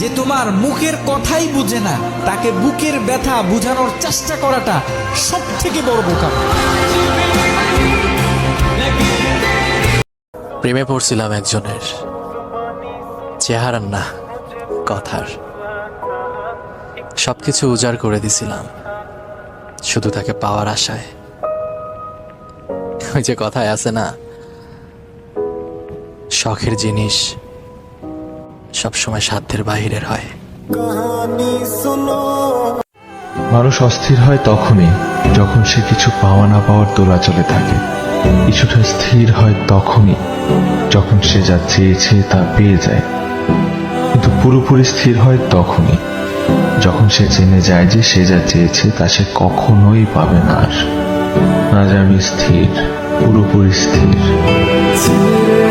যে তোমার মুখের কথাই বুঝে না, তাকে বুকের ব্যথা বুঝানোর চেষ্টা করাটা সব থেকে বড় বোকা। প্রেমে পড়ছিলাম একজনের। চেহারার না, কথার। সবকিছু উজাড় করে দিছিলাম, শুধু তাকে পাওয়ার আশায়। ওই যে কথায় আছে না, শখের জিনিস সবসময় সাধ্যের বাহিরের হয়। মানুষ অস্থির হয় তখনই যখন সে কিছু পাওয়া না পাওয়ার দোলাচলে থাকে। কিছুটা স্থির হয় তখনই যখন সে যা চেয়েছে তা পেয়ে যায়। কিন্তু পুরোপুরি স্থির হয় তখনই যখন সে জেনে যায় যে সে যা চেয়েছে তা সে কখনোই পাবে না আর। আজ আমি স্থির পুরোপুরি স্থির।